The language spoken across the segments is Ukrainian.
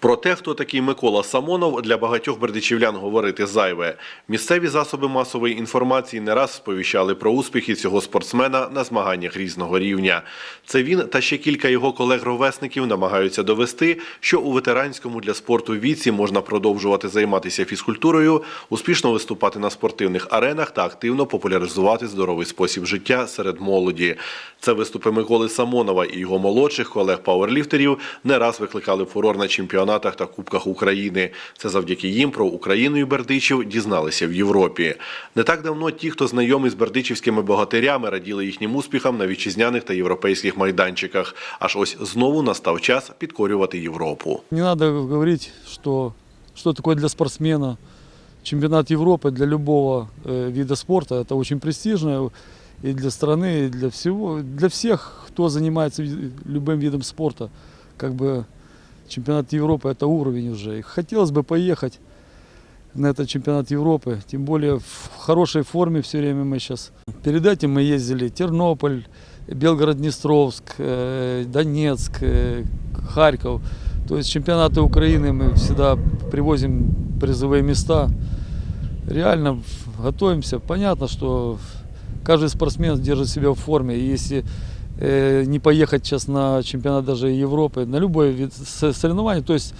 Про те, хто такий Микола Самонов, для багатьох бердичівлян говорити зайве. Місцеві засоби масової інформації не раз сповіщали про успіхи цього спортсмена на змаганнях різного рівня. Це він та ще кілька його колег-ровесників намагаються довести, що у ветеранському для спорту віці можна продовжувати займатися фізкультурою, успішно виступати на спортивних аренах та активно популяризувати здоровий спосіб життя серед молоді. Це виступи Миколи Самонова і його молодших колег-пауерліфтерів не раз викликали фурор на чемпіонатах та кубках України. Це завдяки їм про Україну і Бердичів дізналися в Європі. Не так давно ті, хто знайомий з бердичівськими богатирями, раділи їхнім успіхам на вітчизняних та європейських майданчиках. Аж ось знову настав час підкорювати Європу. Не надо говорить, что, что такое для спортсмена чемпионат Европы для любого э, вида спорта. Это очень престижно и для страны, и для всего, для всех, кто занимается ви- любым видом спорта. Как бы чемпионат Европы это уровень уже. И хотелось бы поехать на этот чемпионат Европы, тем более в хорошей форме все время мы сейчас. Перед этим мы ездили Тернополь, Белгород-Днестровск, э, Донецк, э, Харьков. То есть чемпионаты Украины мы всегда привозим призовые места. Реально готовимся. Понятно, что каждый спортсмен держит себя в форме. И если не поехать сейчас на чемпионат даже Европы, на любой вид со- соревнований, то есть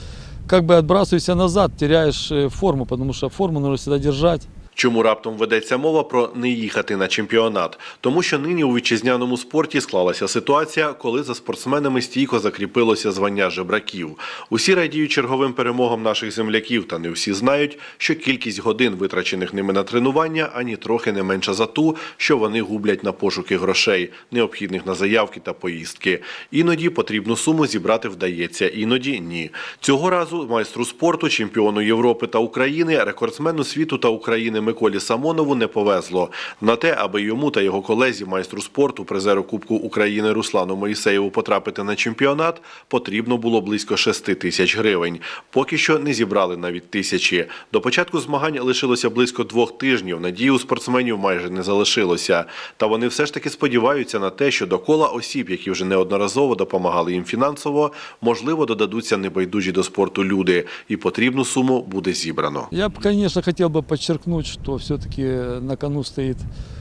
как бы отбрасываешься назад, теряешь э, форму, потому что форму нужно всегда держать. Чому раптом ведеться мова про не їхати на чемпіонат? Тому що нині у вітчизняному спорті склалася ситуація, коли за спортсменами стійко закріпилося звання жебраків. Усі радіють черговим перемогам наших земляків, та не всі знають, що кількість годин, витрачених ними на тренування, ані трохи не менша за ту, що вони гублять на пошуки грошей, необхідних на заявки та поїздки. Іноді потрібну суму зібрати вдається, іноді ні. Цього разу майстру спорту, чемпіону Європи та України, рекордсмену світу та України Миколі Самонову не повезло. На те, аби йому та його колезі, майстру спорту, призеру Кубку України Руслану Моїсеєву потрапити на чемпіонат, потрібно було близько 6 тисяч гривень. Поки що не зібрали навіть тисячі. До початку змагань лишилося близько двох тижнів. Надії у спортсменів майже не залишилося. Та вони все ж таки сподіваються на те, що до кола осіб, які вже неодноразово допомагали їм фінансово, можливо, додадуться небайдужі до спорту люди, і потрібну суму буде зібрано. Я бы, конечно, хотел бы подчеркнуть, что все-таки на кону стоит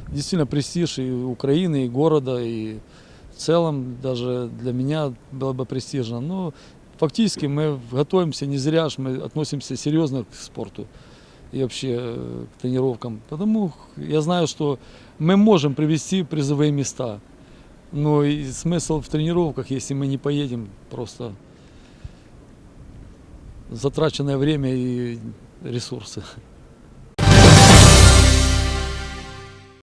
действительно престиж и Украины, и города, и в целом даже для меня было бы престижно. Но фактически мы готовимся не зря, мы относимся серьезно к спорту и вообще э, к тренировкам. Потому я знаю, что мы можем привести призовые места. Но и смысл в тренировках, если мы не поедем, просто затраченное время и ресурсы.